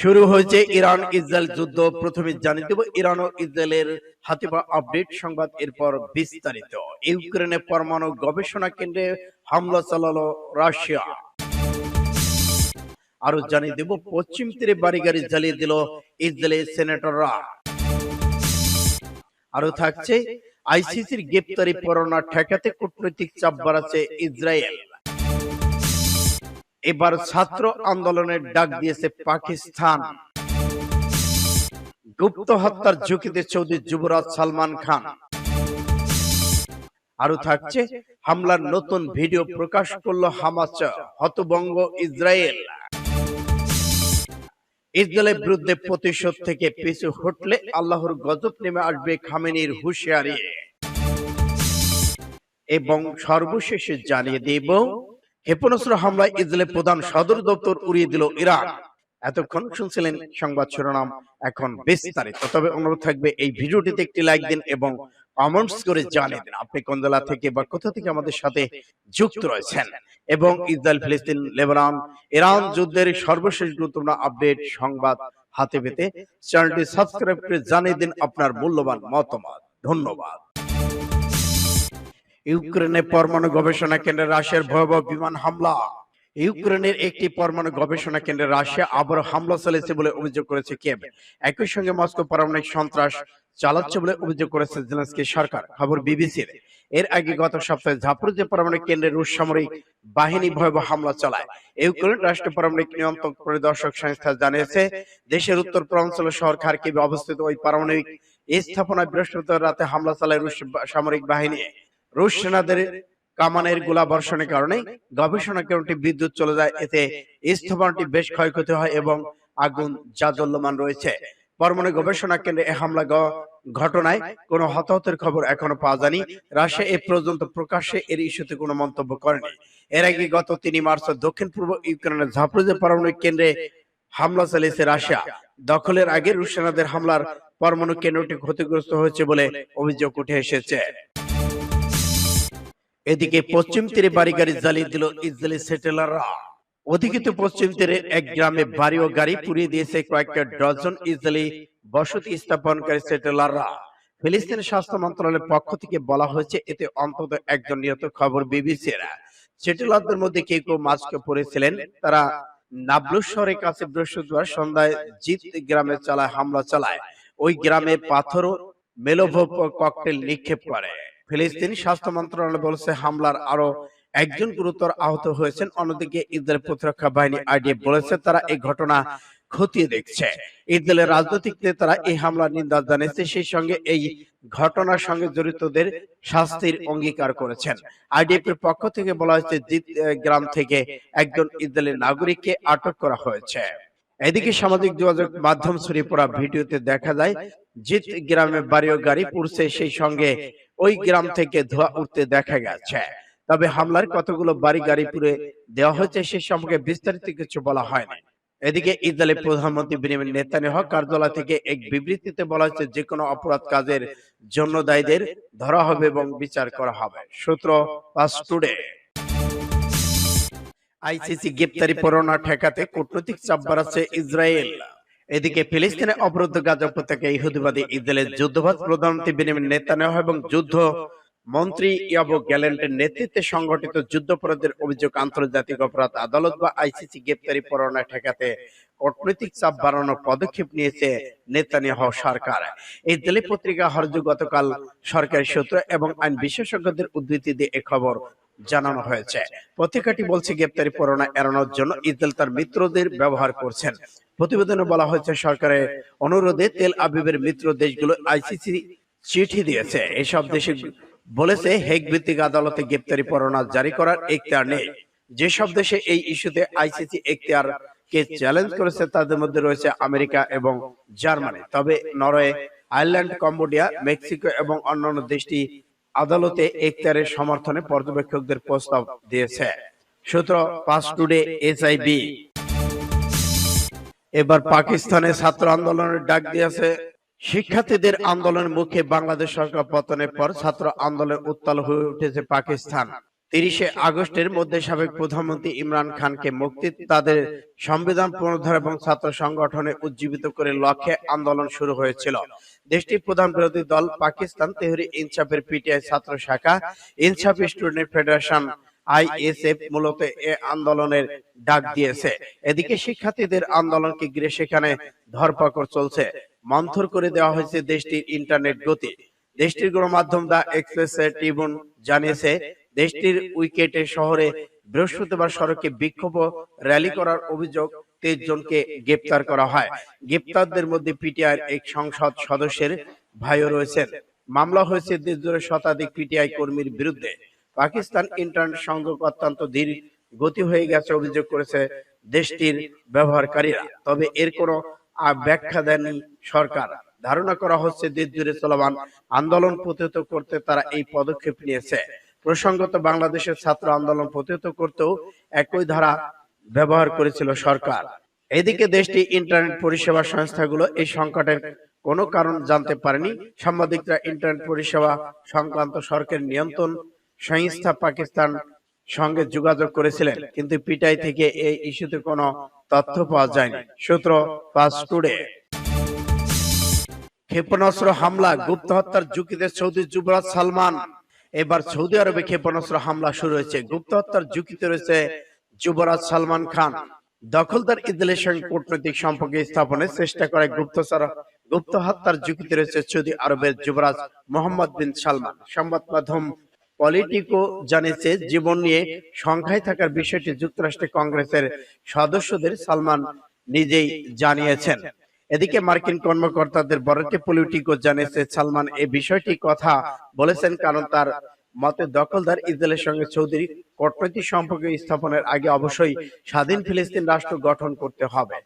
শুরু হয়েছে Iran Israel যুদ্ধ। প্রথমে জানিয়ে দেব, ইরান ও ইসরায়েলের হাতে আপডেট সংবাদ, এরপর বিস্তারিত। ইউক্রেনে পরমাণু গবেষণা কেন্দ্রে হামলা চালালো রাশিয়া। আরও জানিয়ে দেব, পশ্চিম তীরে বাড়ি গাড়ি জ্বালিয়ে দিল ইসরায়েলের সেনেটররা। আরও থাকছে, আইসিসির গ্রেপ্তারি পরোনা ঠেকাতে কূটনৈতিক চাপ বাড়াচ্ছে ইসরায়েল। এবার ছাত্র আন্দোলনের ডাক দিয়েছে পাকিস্তান। গুপ্ত হত্যার ঝুঁকিতে সৌদি যুবরাজ সালমান খান। আরও থাকছে হামলার নতুন ভিডিও প্রকাশ করল হামাস হতবঙ্গ ইসরায়েল। ইসরায়েলের বিরুদ্ধে প্রতিশোধ থেকে পিছু হটলে আল্লাহর গজব নেমে আসবে খামেনির হুঁশিয়ারি। এবং সর্বশেষে জানিয়ে দেব ক্ষেপণাস্ত্র হামলায় ইসরায়েলের প্রধান সদর দপ্তর উড়িয়ে দিল ইরান এতক্ষণ শুনছিলেন সংবাদ শিরোনাম, এখন বিস্তারিত। তবে অনুরোধ থাকবে, এই ভিডিওটিতে একটি লাইক দিন এবং কমেন্টস করে জানিয়ে দিন। আপনি কোন জেলা থেকে বা কোথা থেকে আমাদের সাথে যুক্ত রয়েছেন? এবং ইসরায়েল, ফিলিস্তিন, লেবানন, ইরান যুদ্ধের সর্বশেষ গুরুত্বপূর্ণ আপডেট সংবাদ হাতে পেতে চ্যানেলটি সাবস্ক্রাইব করে জানিয়ে দিন আপনার মূল্যবান মতামত। ধন্যবাদ। ইউক্রেনে পরমাণু গবেষণা কেন্দ্রে রাশিয়ার ভয়াবহ বিমান হামলা। ইউক্রেনের একটি পরমাণু গবেষণা কেন্দ্রে রাশিয়া আবার হামলা চালিয়েছে বলে অভিযোগ করেছে কেব। একই সঙ্গে মস্কো পারমাণবিক সন্ত্রাস চালাচ্ছে বলে অভিযোগ করেছে জেলেন্সকি সরকার। খবর বিবিসির। এর আগে গত সপ্তাহে ঝাপরুজে পারমাণবিক কেন্দ্রে রুশ সামরিক বাহিনী ভয়াবহ হামলা চালায়। ইউক্রেন রাষ্ট্র পারমাণবিক নিয়ন্ত্রক পরিদর্শক সংস্থা জানিয়েছে, দেশের উত্তর পূর্বাঞ্চল শহর খার্কিবে অবস্থিত ওই পারমাণবিক স্থাপনায় বৃহস্পতিবার রাতে হামলা চালায় রুশ সামরিক বাহিনী। রুশ সেনাদের কামানের গোলা বর্ষণের কারণে গবেষণা কেন্দ্রটি বিদ্যুৎ চলে যায় এতে স্থাপনাটি বেশ ক্ষয়ক্ষতি হয় এবং আগুন জাজল্যমান রয়েছে। পরমাণু গবেষণা কেন্দ্রে এ হামলা ঘটনায় কোনো হতাহতের খবর এখনও পাওয়া যায়নি। রাশিয়া এ পর্যন্ত প্রকাশ্যে এর ইস্যুতে কোনো মন্তব্য করেনি। এর আগে গত তিন মার্চ দক্ষিণ পূর্ব ইউক্রেনের ঝাপরোজে পারমাণবিক কেন্দ্রে হামলা চালিয়েছে রাশিয়া। দখলের আগে রুশ সেনাদের হামলার পরমাণু কেন্দ্রটি ক্ষতিগ্রস্ত হয়েছে বলে অভিযোগ উঠে এসেছে। এদিকে পশ্চিম তীরে বাড়ি গাড়ি জ্বালিয়ে দিল ইসরায়েলি সেটেলাররা। অধিকৃত পশ্চিম তীরের এক গ্রামে বাড়ি ও গাড়ি পুড়িয়ে দিয়েছে কয়েকটা ডজন ইসরায়েলি বসতি স্থাপনকারী সেটেলাররা। ফিলিস্তিনের স্বাস্থ্য মন্ত্রণালয়ের পক্ষ থেকে বলা হয়েছে এতে অন্তত একজন নিহত খবর বিবিসির। সেটেলারদের মধ্যে কেউ কেউ মাস্কে পড়েছিলেন তারা নাবলুস শহরের কাছে বৃহস্পতিবার সন্ধ্যায় জিত গ্রামে চালায় হামলা চালায়। ওই গ্রামে পাথর ও মেলোভোপ ককটেল নিক্ষেপ করে। ফিলিস্তিনি স্বাস্থ্য মন্ত্রণালয় বলছে হামলার আরও একজন গুরুতর আহত হয়েছেন। অন্যদিকে ইসরায়েল প্রতিরক্ষা বাহিনী আইডিএফ বলেছে তারা এই ঘটনা খতিয়ে দেখছে। ইসরায়েলের রাজনৈতিক নেতারা এই হামলার নিন্দা জানিয়েছে সেই সঙ্গে এই ঘটনার সঙ্গে জড়িতদের শাস্তির অঙ্গীকার করেছেন। আইডিএফ এর পক্ষ থেকে বলা হয়েছে জিত গ্রাম থেকে একজন ইসরায়েলি নাগরিককে আটক করা হয়েছে। এদিকে সামাজিক যোগাযোগ মাধ্যম ছড়িয়ে পড়া ভিডিওতে দেখা যায় জিত গ্রামে বাড়ি ও গাড়ি পুড়ছে সেই সঙ্গে ওই গ্রাম থেকে ধোঁয়া উঠতে দেখা গেছে। তবে হামলার কতগুলো বাড়ি গাড়ি পুড়ে দেওয়া হয়েছে সে সম্পর্কে বিস্তারিত কিছু বলা হয়নি। এদিকে ইসরায়েলের প্রধানমন্ত্রী বেনিয়ামিন নেতানিয়াহু কার্যালয় থেকে এক বিবৃতিতে বলা হয়েছে যে কোনো অপরাধ কাজের জন্য দায়ীদের ধরা হবে এবং বিচার করা হবে। সূত্র পাস টুডে। আইসিসি গ্রেপ্তারি পরোনা ঠেকাতে কূটনৈতিক চাপ বাড়াচ্ছে ইসরায়েল। এদিকে ফিলিস্তিনের অবরুদ্ধ গাজা উপত্যকা ইহুদিবাদী ইসরায়েলের যুদ্ধবাজ প্রধানমন্ত্রী বেনিয়ামিন নেতানিয়াহু এবং যুদ্ধ মন্ত্রী ইয়াবো গ্যালেন্টের নেতৃত্বে সংগঠিত যুদ্ধাপরাধের অভিযোগ আন্তর্জাতিক অপরাধ আদালত বা আইসিসি গ্রেপ্তারি পরোয়ানা ঠেকাতে কূটনৈতিক চাপ বাড়ানোর পদক্ষেপ নিয়েছে নেতানিয়াহু সরকার। এই দিল্লি পত্রিকা হরজু গতকাল সরকারি সূত্র এবং আইন বিশেষজ্ঞদের উদ্ধৃতি দিয়ে এ খবর জানানো হয়েছে। পত্রিকাটি বলছে গ্রেপ্তারি পরোয়ানা এড়ানোর জন্য ইসরায়েল তার মিত্রদের ব্যবহার করছেন প্রতিবেদনে বলা হয়েছে সরকারের অনুরোধে তেল আবিবের মিত্র দেশগুলো আইসিসি চিঠি দিয়েছে। এসব দেশে বলেছে হেগ ভিত্তিক আদালতে গ্রেপ্তারি পরোয়ানা জারি করার এখতিয়ার নেই। যেসব দেশে এই ইস্যুতে আইসিসি এখতিয়ার কে চ্যালেঞ্জ করেছে, তাদের মধ্যে রয়েছে আমেরিকা এবং জার্মানি। তবে নরওয়ে, আয়ারল্যান্ড, কম্বোডিয়া, মেক্সিকো এবং অন্যান্য দেশটি আদালতে এখতিয়ারের সমর্থনে পর্যবেক্ষকদের প্রস্তাব দিয়েছে। সূত্র পাস টুডে এসআইবি এবার পাকিস্তানে ছাত্র আন্দোলনের ডাক দিয়েছে। শিক্ষার্থীদের আন্দোলনের মুখে বাংলাদেশ সরকার পতনের পর ছাত্র আন্দোলন উত্তাল হয়ে উঠেছে পাকিস্তান। তিরিশে আগস্টের মধ্যে সাবেক প্রধানমন্ত্রী ইমরান খানকে মুক্তি তাদের সংবিধান পুনরুদ্ধার এবং ছাত্র সংগঠনে উজ্জীবিত করে লক্ষ্যে আন্দোলন শুরু হয়েছিল। দেশটির প্রধান বিরোধী দল পাকিস্তান তেহরি ইনসাফের পিটিআই ছাত্র শাখা ইনসাফ স্টুডেন্ট ফেডারেশন আইএসএফ মূলত এ আন্দোলনের ডাক দিয়েছে। এদিকে শিক্ষার্থীদের আন্দোলনকে ঘিরে সেখানে ধরপাকড় চলছে। মন্থর করে দেওয়া হয়েছে দেশটির ইন্টারনেট গতি। দেশটির গণমাধ্যম দা এক্সপ্রেস ট্রিবিউন জানিয়েছে, দেশটির উইকেটে শহরে বৃহস্পতিবার সড়কে বিক্ষোভ র্যালি করার অভিযোগ তেইশ জনকে গ্রেপ্তার করা হয়। গ্রেপ্তারদের মধ্যে পিটিআই এক সংসদ সদস্যের ভাইও রয়েছেন। মামলা হয়েছে দেশজুড়ে শতাধিক পিটিআই কর্মীর বিরুদ্ধে। পাকিস্তান ইন্টারনেট সংযোগ অত্যন্ত ধীর গতি হয়ে গেছে, অভিযোগ করেছে দেশটির ব্যবহারকারীরা। তবে এর কোনো ব্যাখ্যা দেয়নি সরকার। ধারণা করা হচ্ছে দেশ জুড়ে চলমান আন্দোলন প্রতিহত করতে তারা এই পদক্ষেপ নিয়েছে। প্রসঙ্গত বাংলাদেশের ছাত্র আন্দোলন প্রতিহত করতেও একই ধারা ব্যবহার করেছিল সরকার। এদিকে দেশটি ইন্টারনেট পরিষেবা সংস্থাগুলো এই সংকটের কোনো কারণ জানতে পারেনি। সাংবাদিকরা ইন্টারনেট পরিষেবা সংক্রান্ত সরকারের নিয়ন্ত্রণ সংস্থা পাকিস্তান সঙ্গে যোগাযোগ করেছিলেন, কিন্তু পিটাই থেকে এই ইস্যুতে কোনো তথ্য পাওয়া যায়নি। সূত্র পাঁচ টুডে ক্ষেপণাস্ত্র হামলা, গুপ্ত হত্যার ঝুঁকিতে সৌদি যুবরাজ সালমান। এবার সৌদি আরবে ক্ষেপণাস্ত্র হামলা শুরু হয়েছে, গুপ্ত হত্যার ঝুঁকিতে রয়েছে যুবরাজ সালমান খান। দখলদার ইসরায়েলের সঙ্গে কূটনৈতিক সম্পর্ক স্থাপনের চেষ্টা করে গুপ্তচর, গুপ্ত হত্যার ঝুঁকিতে রয়েছে সৌদি আরবের যুবরাজ মোহাম্মদ বিন সালমান। সংবাদ মাধ্যম পলিটিকো জানিয়েছে, জীবন নিয়ে সংখ্যায় থাকার বিষয়টি যুক্তরাষ্ট্রের কংগ্রেসের সদস্যদের সালমান নিজেই জানিয়েছেন। এদিকে মার্কিন কর্মকর্তাদের বরাতে পলিটিকো জানিয়েছে, সালমান এই বিষয়টি কথা বলেছেন কারণ তার মতে দখলদার ইসরায়েলের সঙ্গে চৌধুরী কূটনৈতিক সম্পর্ক স্থাপনের আগে অবশ্যই স্বাধীন ফিলিস্তিন রাষ্ট্র গঠন করতে হবে।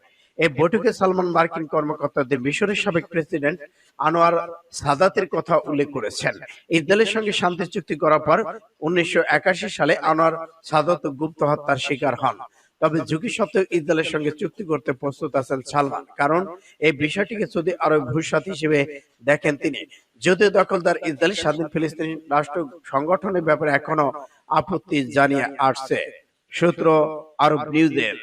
এই বৈঠকে সালমান মার্কিন কর্মকর্তাদের মিশরের সাবেক প্রেসিডেন্ট আনোয়ার সাদাতের কথা উল্লেখ করেছেন। ইসরায়েলের সঙ্গে শান্তি চুক্তি করার পর উনিশশো সালে আনোয়ার সাদাত গুপ্ত হত্যার শিকার হন। তবে ঝুঁকি সত্ত্বেও ইসরায়েলের সঙ্গে চুক্তি করতে প্রস্তুত আছেন সালমান, কারণ এই বিষয়টিকে সৌদি আরব ভবিষ্যৎ হিসেবে দেখেন তিনি। যদিও দখলদার ইসরায়েল স্বাধীন ফিলিস্তিনি রাষ্ট্র সংগঠনের ব্যাপারে এখনও আপত্তি জানিয়ে আসছে। সূত্র আরব নিউজের।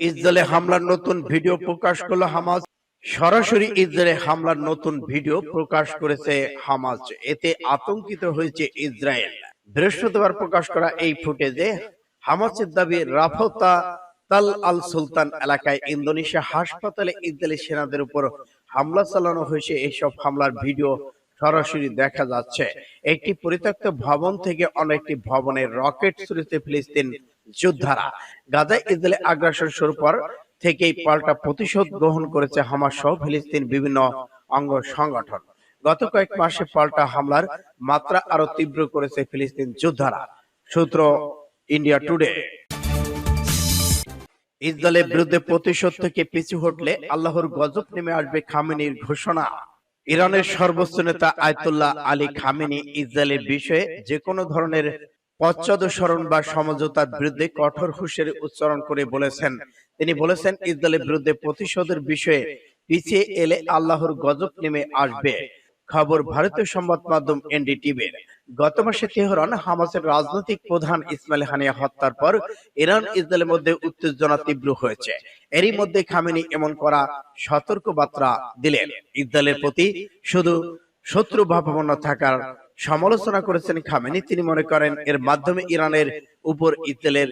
ইসরায়েলে হামলার নতুন ভিডিও প্রকাশ করল হামাস। সরাসরি ইসরায়েলে হামলার নতুন ভিডিও প্রকাশ করেছে হামাস। এতে আতঙ্কিত হয়েছে ইসরায়েল। বৃহস্পতিবার প্রকাশ করা এই ফুটেজে হামাসের দাবি, রাফতা তাল আল সুলতান এলাকায় ইন্দোনেশিয়া হাসপাতালে ইসরায়েলি সেনাদের উপর হামলা চালানো হয়েছে। এইসব হামলার ভিডিও সরাসরি দেখা যাচ্ছে। একটি পরিত্যক্ত ভবন থেকে অনেকটি ভবনের রকেট ছুড়েছে ফিলিস্তিন যোদ্ধারা। গাজায় ইসরায়েলি আগ্রাসন শুরু পর থেকেই পাল্টা প্রতিশোধ গ্রহণ করেছে হামাস সহ ফিলিস্তিন বিভিন্ন অঙ্গ সংগঠন। গত কয়েক মাসে পাল্টা হামলার মাত্রা আরও তীব্র করেছে ফিলিস্তিন যোদ্ধারা। সূত্র ইন্ডিয়া টুডে ইসরায়েলের বিরুদ্ধে প্রতিশোধ থেকে পিছু হটলে আল্লাহর গজব নেমে আসবে খামেনির ঘোষণা। ইরানের সর্বোচ্চ নেতা আয়তুল্লাহ আলী খামেনি ইসরায়েলের বিষয়ে যে কোনো ধরনের পশ্চাদসরণ বা সমঝোতার বিরুদ্ধে কঠোর হুঁশিয়ারি উচ্চারণ করে বলেছেন। তিনি বলেছেন, ইসরায়েলের বিরুদ্ধে প্রতিশোধের বিষয়ে পিছিয়ে এলে আল্লাহর গজব নেমে আসবে। খবর ভারতীয় সংবাদ মাধ্যম এনডিটিভির গত মাসে তেহরান হামাসের রাজনৈতিক প্রধান ইসমাইল হানিয়া হত্যার পর ইরান ইসরায়েলের মধ্যে উত্তেজনা তীব্র হয়েছে। এরই মধ্যে খামেনি এমন করা সতর্ক বার্তা দিলেন। ইসরায়েলের প্রতি শুধু শত্রু ভাবাপন্ন থাকার সমালোচনা করেছেন খামেনি। তিনি মনে করেন, এর মাধ্যমে ইরানের উপর ইসরায়েলের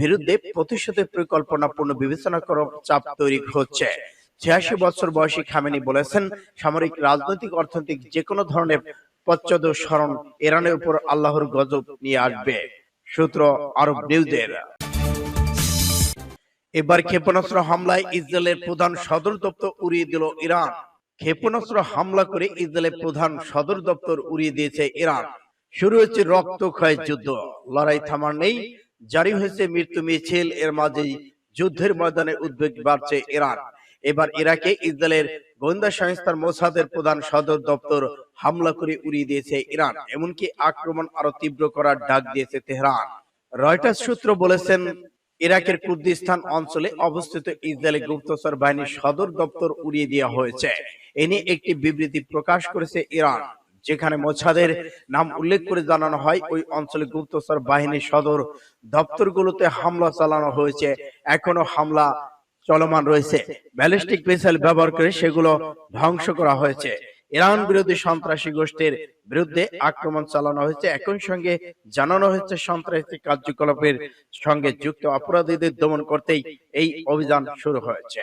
বিরুদ্ধে প্রতিশোধের পরিকল্পনাপূর্ণ বিবেচনা করার চাপ তৈরি হচ্ছে। ছিয়াশি বছর বয়সী খামেনি বলেছেন, সামরিক, রাজনৈতিক, অর্থনৈতিক যে কোনো ধরনের পশ্চাদ স্মরণ ইরানের উপর আল্লাহর গজব নিয়ে আসবে। সূত্র আরব নিউজের। এবার ক্ষেপণাস্ত্র হামলায় ইসরায়েলের প্রধান সদর দপ্তর উড়িয়ে দিল ইরান। ক্ষেপণাস্ত্র হামলা করে ইসরায়েলের প্রধান সদর দপ্তর উড়িয়ে দিয়েছে ইরান। শুরু হয়েছে রক্তক্ষয় যুদ্ধ। লড়াই থামার নেই জারি হয়েছে মৃত্যু মিছিল এর মাঝেই যুদ্ধের ময়দানে উদ্বেগ বাড়ছে ইরান। এবার ইরাকে ইসরায়েলের গোয়েন্দা সংস্থার মোসাদের প্রধান সদর দপ্তর হামলা করে উড়িয়ে দিয়েছে ইরান। এমনকি আক্রমণ আরও তীব্র করার ডাক দিয়েছে তেহরান। রয়টার্স সূত্র বলেছেন ইরাকের কুর্দিস্তান অঞ্চলে অবস্থিত ইসরায়েলি গুপ্তচর বাহিনীর সদর দপ্তর উড়িয়ে দেওয়া হয়েছে। এ নিয়ে একটি বিবৃতি প্রকাশ করেছে ইরান, যেখানে মোছাদের নাম উল্লেখ করে জানানো হয়, ওই অঞ্চলে গুপ্তচর বাহিনীর সদর দপ্তরগুলোতে হামলা চালানো হয়েছে। এখনও হামলা চলমান রয়েছে। ব্যালিস্টিক মিসাইল ব্যবহার করে সেগুলো ধ্বংস করা হয়েছে। ইরান বিরোধী সন্ত্রাসী গোষ্ঠীর বিরুদ্ধে আক্রমণ চালানো হয়েছে। একই সঙ্গে জানানো হয়েছে সন্ত্রাসী কার্যকলাপের সঙ্গে যুক্ত অপরাধীদের দমন করতেই এই অভিযান শুরু হয়েছে।